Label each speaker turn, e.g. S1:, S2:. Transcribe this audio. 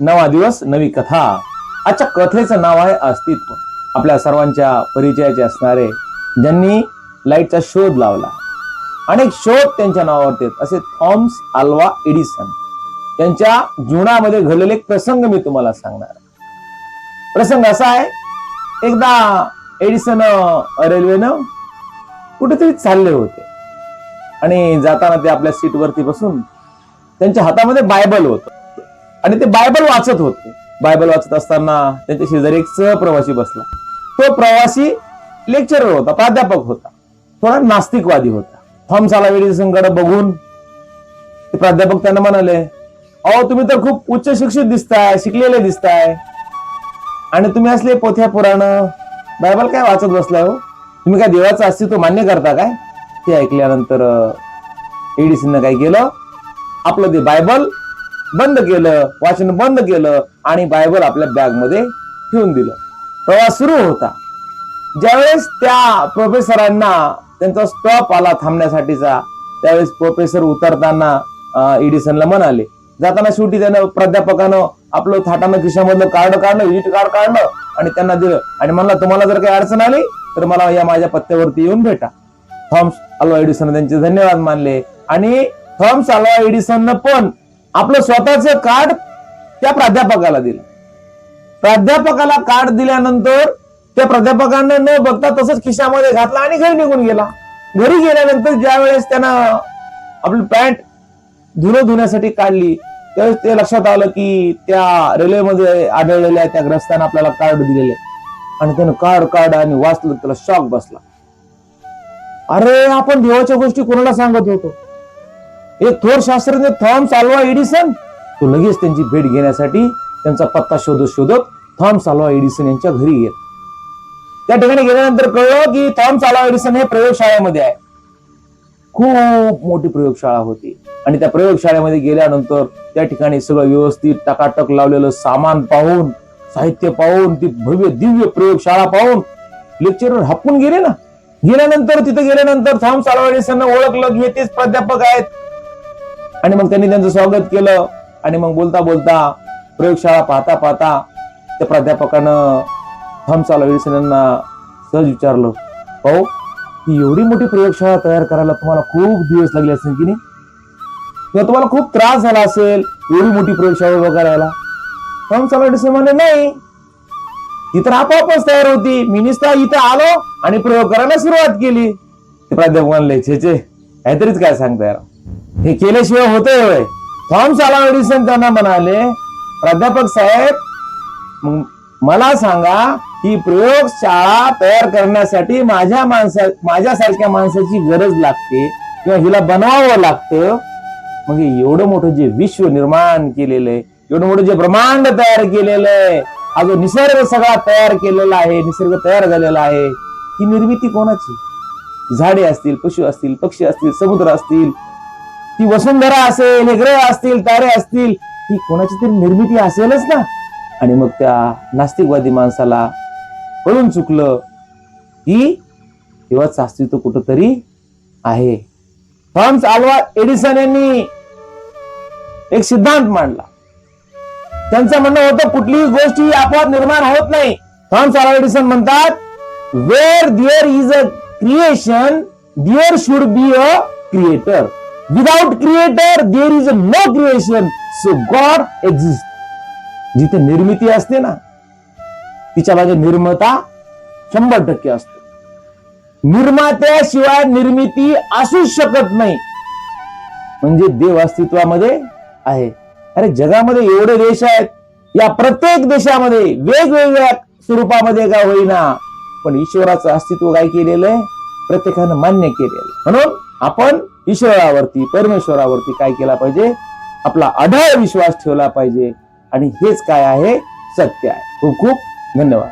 S1: नवा दिवस नवी कथा. आजच्या कथेचं नाव आहे अस्तित्व. आपल्या सर्वांच्या परिचयाचे असणारे ज्यांनी लाईटचा शोध लावला. अनेक शोध त्यांच्या नावावरती आहेत. असे थॉम्स आल्वा एडिसन. त्यांच्या जीवनामध्ये घडलेले एक प्रसंग मी तुम्हाला सांगणार आहे. प्रसंग असा आहे एकदा एडिसन रेल्वेनं कुठेतरी चालले होते. आणि जाताना ते आपल्या सीटवरती बसून त्यांच्या हातामध्ये बायबल होतं. आणि ते बायबल वाचत होते. बायबल वाचत असताना त्यांच्या शेजारी एक सहप्रवासी बसला. तो प्रवासी लेक्चरर होता प्राध्यापक होता. थोडा नास्तिकवादी होता. थॉम्स आला बघून ते प्राध्यापक त्यांना म्हणाले अहो तुम्ही तर खूप उच्च शिक्षित दिसताय शिकलेले दिसताय. आणि तुम्ही असले पोथ्या पुराण बायबल काय वाचत बसलाय हो? तुम्ही काय देवाचं अस्तित्व मान्य करता काय? ते ऐकल्यानंतर एडिसननं काय केलं? आपलं ते बायबल बंद केलं वाचन बंद केलं आणि बायबल आपल्या बॅगमध्ये ठेवून दिलं. प्रवास सुरू होता. ज्यावेळेस त्या प्रोफेसरांना त्यांचा स्टॉप आला थांबण्यासाठीचा त्यावेळेस प्रोफेसर उतरताना अं, एडिसनला म्हणाले जाताना शेवटी त्यानं प्राध्यापकानं आपलं थाटानं खिशामधलं कार्ड काढलं विजिट कार्ड काढलं आणि त्यांना दिलं. आणि म्हणला तुम्हाला जर काही अडचण आली तर मला या माझ्या पत्त्यावरती येऊन भेटा. थॉम्स अल्वा एडिसन त्यांचे धन्यवाद मानले. आणि थॉम्स अल्वा एडिसननं पण आपलं स्वतःचं कार्ड त्या प्राध्यापकाला दिलं. प्राध्यापकाला कार्ड दिल्यानंतर त्या प्राध्यापकांना न बघता तसंच खिशामध्ये घातला आणि घरी निघून गेला. घरी गेल्यानंतर ज्या वेळेस त्यानं आपली पॅन्ट धुणं धुण्यासाठी काढली त्यावेळेस ते लक्षात आलं की त्या रेल्वेमध्ये आढळलेल्या त्या ग्रस्तानं आपल्याला कार्ड दिलेले आणि त्यानं कार्ड कार्ड आणि वाचलं त्याला शॉक बसला. अरे आपण देवाच्या गोष्टी कोणाला सांगत होतो? हे थोर शास्त्रज्ञ थॉम्स आल्वा एडिसन? तो लगेच त्यांची भेट घेण्यासाठी त्यांचा पत्ता शोधत शोधत थॉम्स आल्वा एडिसन यांच्या घरी गेला. त्या ठिकाणी गेल्यानंतर कळलं की थॉम्स आल्वा एडिसन हे प्रयोगशाळेमध्ये आहे. खूप मोठी प्रयोगशाळा होती. आणि त्या प्रयोगशाळेमध्ये गेल्यानंतर त्या ठिकाणी सगळं व्यवस्थित टकाटक लावलेलं सामान पाहून साहित्य पाहून ती भव्य दिव्य प्रयोगशाळा पाहून लेक्चरर हपून गेले ना. गेल्यानंतर तिथे गेल्यानंतर थॉम्स आल्वा एडिसन ओळखलं की हे तेच प्राध्यापक आहेत. आणि मग त्यांनी त्यांचं स्वागत केलं. आणि मग बोलता बोलता प्रयोगशाळा पाहता पाहता त्या प्राध्यापकानं थॉम्स आल्वा यांना सहज विचारलं भाऊ ही एवढी मोठी प्रयोगशाळा तयार करायला तुम्हाला खूप दिवस लागले असेल की नाही? किंवा तुम्हाला खूप त्रास झाला असेल एवढी मोठी प्रयोगशाळा उभं करायला? थॉम्स म्हणे नाही. ती तर आपोआपच तयार होती. मी इथं आलो आणि प्रयोग करायला सुरुवात केली. ते प्राध्यापक म्हणले छे छे. काहीतरीच काय सांगता यार. हे केल्याशिवाय होतंय होय. थॉम्स आला एडिसन त्यांना म्हणाले प्राध्यापक साहेब मला सांगा ही प्रयोगशाळा तयार करण्यासाठी माझ्या माणसा माझ्यासारख्या माणसाची गरज लागते किंवा हिला बनवावं लागतं? मग एवढं मोठं जे विश्व निर्माण केलेलं आहे एवढं मोठं जे ब्रह्मांड तयार केलेलं आहे हा जो निसर्ग सगळा तयार केलेला आहे निसर्ग तयार झालेला आहे ही निर्मिती कोणाची? झाडे असतील पशु असतील पक्षी असतील समुद्र असतील ती वसुंधरा असेल हे ग्रह असतील तारे असतील ही कोणाची तरी निर्मिती असेलच ना. आणि मग त्या नास्तिकवादी माणसाला कळून चुकलं की देवाचं अस्तित्व कुठंतरी आहे. थॉम्स आल्वा एडिसन यांनी एक सिद्धांत मांडला. त्यांचं म्हणणं होतं कुठलीही गोष्ट ही आपोआप निर्माण होत नाही. थॉम्स आल्वा एडिसन म्हणतात where there is a creation there should be a creator without creator there is a no creation so God exist जिथे निर्मिती असते ना तिच्यामागे निर्मता शंभर टक्के असते. निर्मात्याशिवाय निर्मिती असूच शकत नाही. म्हणजे देव अस्तित्वामध्ये आहे. अरे जगामध्ये एवढे देश आहेत. या प्रत्येक देशामध्ये वेगवेगळ्या स्वरूपामध्ये का होईना. पण ईश्वराचं अस्तित्व काय केलेलं आहे? प्रत्येकानं मान्य केलेलं आहे. म्हणून आपण ईश्वरावरती परमेश्वरावरती काय केला पाहिजे? आपला अढळ विश्वास ठेवला पाहिजे. आणि हेच काय आहे? सत्य आहे. खूप खूप धन्यवाद.